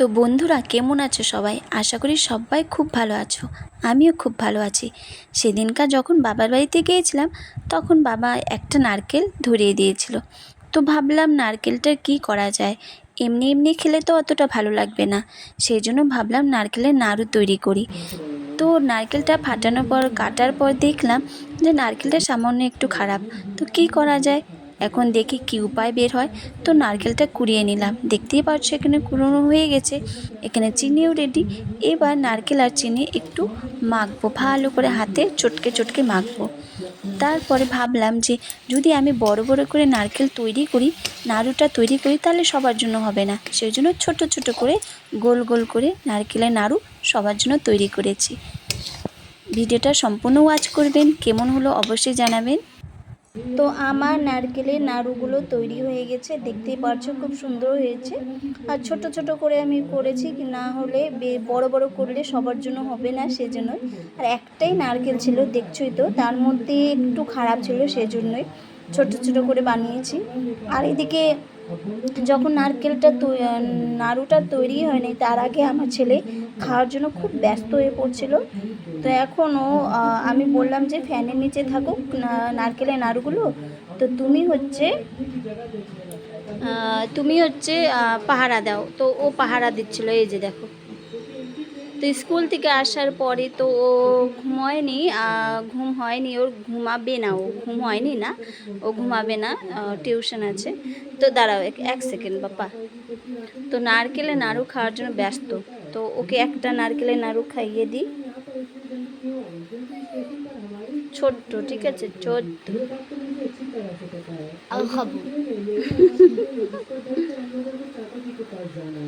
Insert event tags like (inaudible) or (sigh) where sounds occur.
তো বন্ধুরা, কেমন আছো সবাই? আশা করি সবাই খুব ভালো আছো। আমিও খুব ভালো আছি। সেদিনকার যখন বাবার বাড়িতে গিয়েছিলাম, তখন বাবা একটা নারকেল ধরিয়ে দিয়েছিল। তো ভাবলাম নারকেলটার কি করা যায়? এমনি এমনি খেলে তো অতটা ভালো লাগবে না। সেই জন্য ভাবলাম নারকেলের নাড়ু তৈরি করি। তো নারকেলটা ফাটানোর পর, কাটার পর দেখলাম যে নারকেলটা সামান্য একটু খারাপ। তো কি করা যায়? এখন দেখি কী উপায় বের হয়। তো নারকেলটা কুড়িয়ে নিলাম। দেখতেই পাচ্ছ এখানে কুড়োনো হয়ে গেছে। এখানে চিনিও রেডি এবার নারকেল আর চিনি একটু মাখবো। ভালো করে হাতে চটকে চটকে মাখবো। তারপরে ভাবলাম যে, যদি আমি বড় বড় করে নারকেল তৈরি করি, নাড়ুটা তৈরি করি, তাহলে সবার জন্য হবে না। সেই জন্য ছোট ছোট করে গোল গোল করে নারকেলের নাড়ু সবার জন্য তৈরি করেছি। ভিডিওটা সম্পূর্ণ ওয়াচ করবেন। কেমন হলো অবশ্যই জানাবেন। তো আমার নারকেলের নাড়ুগুলো তৈরি হয়ে গেছে। দেখতেই পাচ্ছ খুব সুন্দর হয়েছে। আর ছোট ছোট করে আমি করেছি না হলে বড় বড় করলে সবার জন্য হবে না সেজন্যই। আর একটাই নারকেল ছিল, দেখছোই তো, তার মধ্যে একটু খারাপ ছিল সেজন্যই। ছোট ছোট করে বানিয়েছি। আর এদিকে যখন নারকেলটা নাড়ুটা তৈরি হয়নি, তার আগে আমার ছেলে খাওয়ার জন্য খুব ব্যস্ত হয়ে পড়ছিল। তো এখনও আমি বললাম যে ফ্যানের নিচে থাকুক নারকেলের নাড়ুগুলো। তো তুমি হচ্ছে তুমি হচ্ছে পাহারা দাও। তো ও পাহারা দিচ্ছিল, এই যে দেখো। তো স্কুল থেকে আসার পরে তো ও ঘুমোয়নি ঘুম হয়নি ওর ঘুমাবে না ও ঘুম হয়নি না ও ঘুমাবে না টিউশন আছে। তো দাঁড়াও এক- এক সেকেন্ড বাপ্পা। তো নারকেলের নাড়ু খাওয়ার জন্য ব্যস্ত তো ওকে একটা নারকেলের নাড়ু খাইয়ে দিই। ছোট্ট ঠিক আছে ছোট্ট। খাব। (laughs)